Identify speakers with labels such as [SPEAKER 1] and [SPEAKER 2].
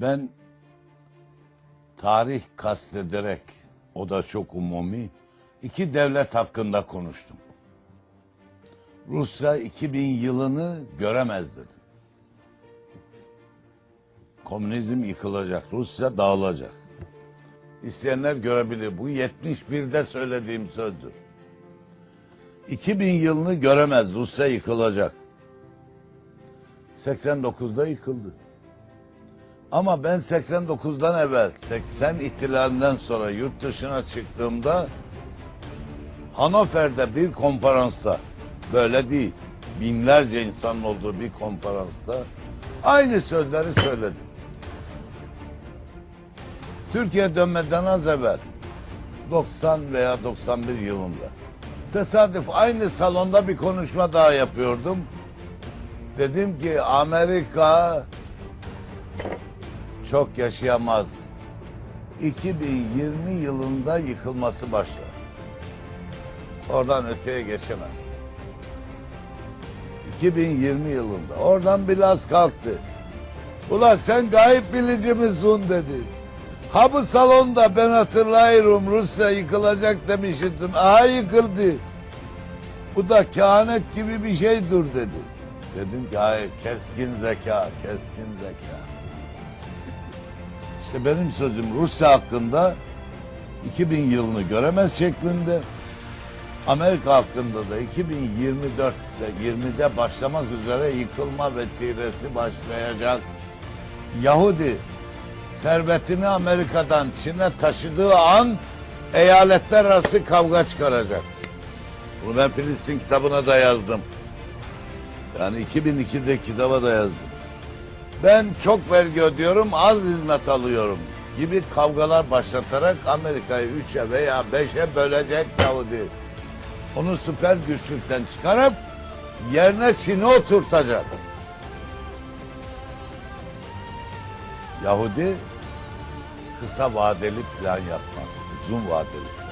[SPEAKER 1] Ben tarih kastederek, o da çok umumi, iki devlet hakkında konuştum. Rusya 2000 yılını göremez dedim. Komünizm yıkılacak, Rusya dağılacak. İsteyenler görebilir. Bu 71'de söylediğim sözdür. 2000 yılını göremez, Rusya yıkılacak. 89'da yıkıldı. Ama ben 89'dan evvel 80 ihtilalinden sonra yurt dışına çıktığımda Hanover'de bir konferansta böyle değil binlerce insanın olduğu bir konferansta aynı sözleri söyledim. Türkiye dönmeden az evvel 90 veya 91 yılında tesadüf aynı salonda bir konuşma daha yapıyordum. Dedim ki Amerika çok yaşayamaz. 2020 yılında yıkılması başlar. Oradan öteye geçemez. 2020 yılında. Oradan biraz kalktı. Ulan sen gayip bilici misin dedi. Ha bu salonda ben hatırlıyorum Rusya yıkılacak demiştin. Aha yıkıldı. Bu da kehanet gibi bir şeydir dedi. Dedim ki hayır keskin zeka, keskin zeka. İşte benim sözüm Rusya hakkında 2000 yılını göremez şeklinde. Amerika hakkında da 2024'te 20'de başlamak üzere yıkılma vetiresi başlayacak. Yahudi servetini Amerika'dan Çin'e taşıdığı an eyaletler arası kavga çıkaracak. Bunu ben Filistin kitabına da yazdım. Yani 2002'de kitaba da yazdım. Ben çok vergi ödüyorum, az hizmet alıyorum gibi kavgalar başlatarak Amerika'yı üçe veya beşe bölecek Yahudi. Onu süper güçlükten çıkarıp yerine Çin'i oturtacak. Yahudi kısa vadeli plan yapmaz, uzun vadeli.